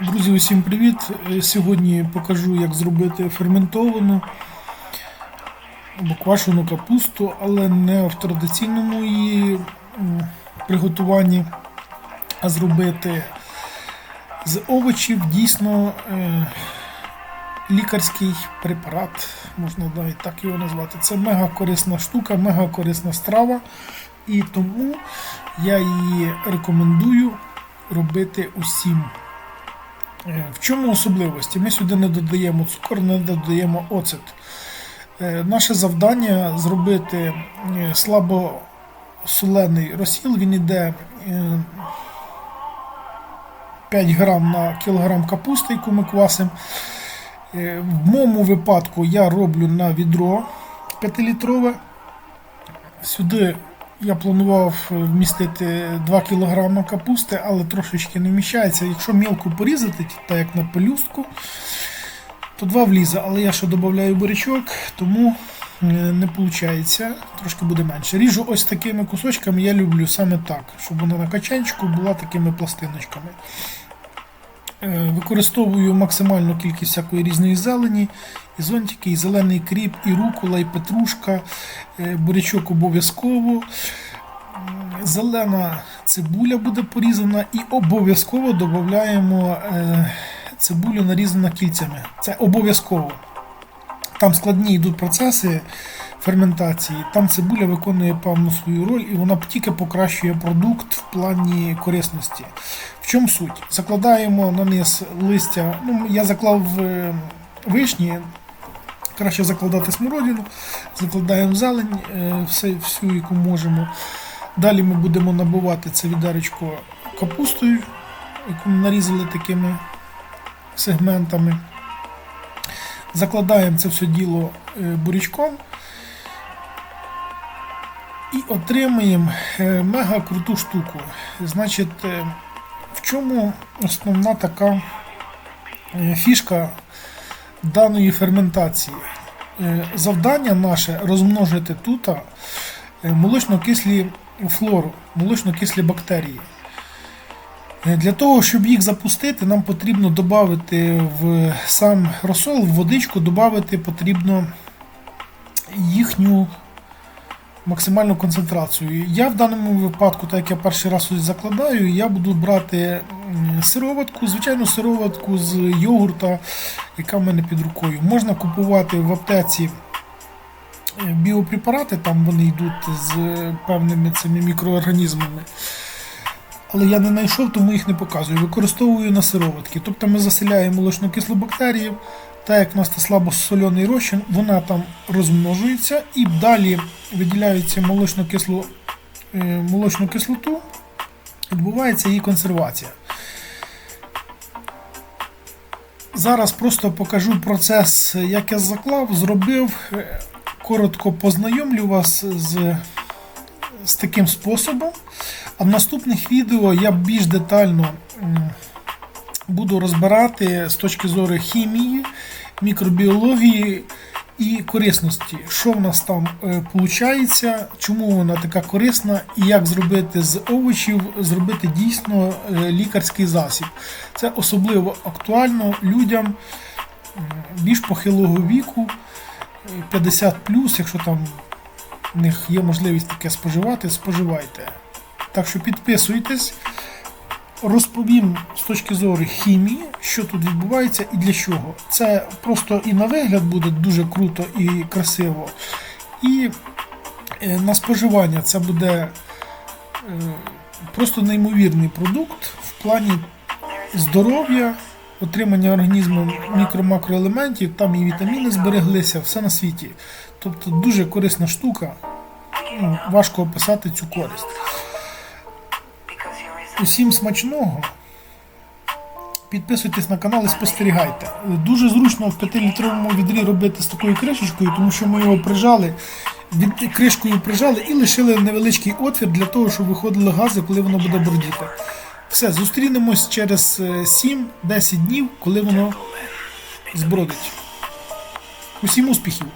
Друзі, усім привіт! Е, Сьогодні покажу, як зробити ферментовану або квашену капусту, але не в традиційному її приготуванні, а зробити з овочів дійсно е, лікарський препарат, можна навіть так його назвати. Це мега корисна штука, мега корисна страва, і тому я її рекомендую робити усім. Е, В чому особливості? Ми сюди не додаємо цукор, не додаємо оцет. Е, Наше завдання зробити е, слабосолений розсіл. Він йде е, 5 грам на кілограм капусти, яку ми квасимо. В моєму випадку я роблю на відро 5-літрове. Сюди я планував е, вмістити 2 кг капусти, але трошечки не вміщається. Якщо мілку порізати, так як на пелюстку, то 2 влізе, але я ще додаю бурячок, тому е, не виходить, трошки буде менше. Ріжу ось такими кусочками, я люблю саме так, щоб вона на качанчику була такими пластиночками. Е, Використовую максимальну кількість всякої різної зелені, і зонтики, і зелений кріп, і рукола, і петрушка, е, бурячок обов'язково. Зелена цибуля буде порізана і обов'язково додаємо е, цибулю нарізану кільцями. Це обов'язково. Там складні йдуть процеси ферментації, там цибуля виконує певну свою роль і вона тільки покращує продукт в плані корисності. Чому суть? Закладаємо на низ листя. Ну, я заклав е, вишні, краще закладати смородину, закладаємо зелень, е, все, всю, яку можемо. Далі ми будемо набивати це відеречко капустою, яку ми нарізали такими сегментами. Закладаємо це все діло е, бурячком і отримаємо мега круту штуку. Значить, чому основна така е, фішка даної ферментації? Е, Завдання наше розмножити тут е, молочно-кислі флору, молочно-кислі бактерії. Для того, щоб їх запустити, нам потрібно додати в сам розсол, в водичку, додати потрібно їхню максимальну концентрацію. Я в даному випадку, так як я перший раз закладаю, я буду брати сироватку, звичайну сироватку з йогурта, яка в мене під рукою. Можна купувати в аптеці е, біопрепарати, там вони йдуть з певними цими мікроорганізмами. Але я не знайшов, тому їх не показую. Використовую на сироватки. Тобто ми заселяємо молочну кислу бактерію, так як в нас це слабосольоний розчин, вона там розмножується і далі виділяється молочну кислу, е, молочну кислоту, відбувається її консервація. Зараз просто покажу процес, як я заклав, зробив. Коротко познайомлю вас з, з таким способом. А в наступних відео я більш детально буду розбирати з точки зору хімії, мікробіології і корисності, що в нас там виходить, чому вона така корисна, і як зробити з овочів, зробити дійсно е, лікарський засіб. Це особливо актуально людям більш похилого віку, е, 50 якщо там в них є можливість таке споживати, споживайте. Так що підписуйтесь, розповім з точки зору хімії, що тут відбувається і для чого. Це просто і на вигляд буде дуже круто і красиво. І е, на споживання це буде е, просто неймовірний продукт в плані здоров'я, отримання організму мікро-макроелементів, там і вітаміни збереглися, все на світі. Тобто дуже корисна штука. Ну, важко описати цю користь. Усім смачного. Підписуйтесь на канал і спостерігайте. Дуже зручно в 5-літровому відрі робити з такою кришечкою, тому що ми його прижали, від кришкою прижали і лишили невеличкий отвір для того, щоб виходили гази, коли воно буде бродіти. Все, зустрінемось через е, 7-10 днів, коли воно збродить. Усім успіхів!